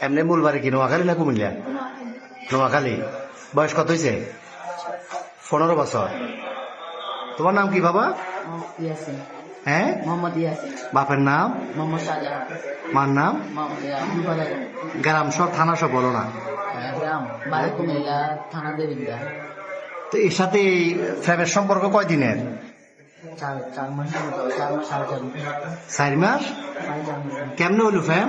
এমনি মূল বাড়ি কি নোয়াখালী না কুমিল্লা? নোয়াখালী। বয়স কত হয়েছে পনেরো বছর। তোমার নাম কি বাবা? হ্যাঁ? মোহাম্মদ বাপের নাম? মোহাম্মদ মার নাম? গ্রাম সব থানা সব বলো না। গ্রাম। বাড়ি থানা দেবিন্দা। তো এর সাথে এই ফ্যামের সম্পর্ক কয়দিনের চার মাস চার মাস। কেমনে হইল ফ্যাম?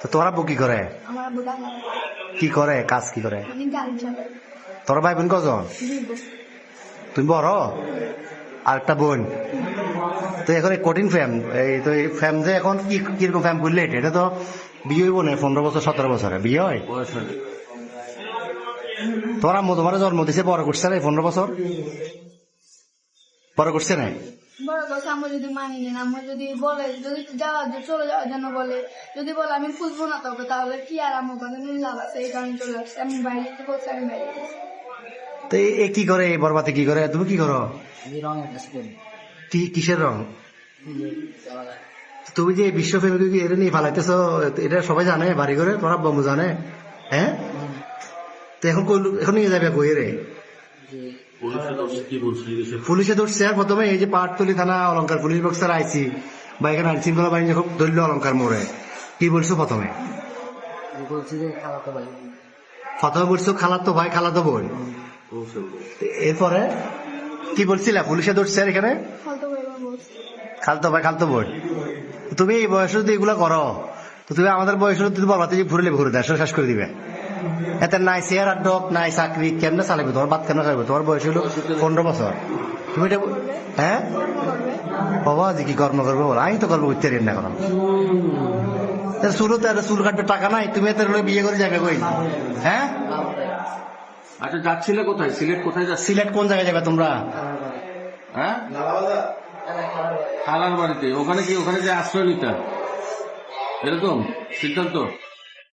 তো তোমার আব্বু কি করে? কি করে? কাজ কি করে? তোর ভাই বোন কজন? তুমি বড়? আর একটা বোন? তো এখন এই কঠিন ফ্যাম এই তো এই ফ্যাম যে এখন কি কীরকম ফ্যাম করলে এটা তো বিয়ে হইব না পনেরো বছর, সতেরো বছরে। বিয়ে হয়? তোমার আম্মু তোমার জন্ম দিছে বড় করছে না এই পনেরো বছর। বড় করছে না। বড় কথা আমরা যদি মানি না যদি বলে যদি চলে যাওয়ার জন্য বলে যদি বলে আমি খুঁজবো না তাহলে কি আর আমার কথা নিয়ে লাভ আছে? এই কারণে চলে আসছে আমি বাইরে যেতে বলছি আমি বাইরে তো এ- কি করে? এই বরবাতে কি করে? তুমি কি করো? কি কিসের রং? তুমি যে বিশ্ব ফ্যামিলি এটা নিয়ে ফালাইতেছ এটা সবাই জানে বাড়ি করে তোমার বম্বু জানে। হ্যাঁ? তো এখন এখন নিয়ে যাবে কই রে? কি বলছিল পুলিশে ধরছে আর প্রথমে এই যে পাহাড়তলি থানা অলঙ্কার পুলিশ বক্সার আইছি। বা এখানে আইন শৃঙ্খলা বাহিনী যখন ধরল অলঙ্কার মোড়ে কি বলছো প্রথমে? প্রথমে বলছো খালাতো ভাই খালাতো বোন। এরপরে কি বলছিলা? পুলিশে ধরছে আর এখানে? খালতো ভাই খালতো বোন। তুমি এই বয়সে যদি এগুলো করো তো তুমি আমাদের বয়সে তুমি বলবা যে ঘুরলে ঘুরে দেয় শেষ করে দিবে। এতে নাই চেয়ার আর ডক নাই চাকরি কেমনে চালাবে তোমার বাদ কেন খাইবে তোমার বয়স হলো পনেরো বছর। তুমি এটা হ্যাঁ? বাবা যে কি কর্ম করবে বলো? আমি তো কর্ম করতে না এখন। চুলো তো চুল কাটবে টাকা নাই তুমি এত বিয়ে করে যাবে কই? হ্যাঁ? আচ্ছা যাচ্ছিলে কোথায়? সিলেট কোথায় যাচ্ছি সিলেট কোন জায়গায় যাবে তোমরা? হ্যাঁ? খালার বাড়িতে। ওখানে কি ওখানে যে আশ্রয় নিতে? এরকম? সিদ্ধান্ত?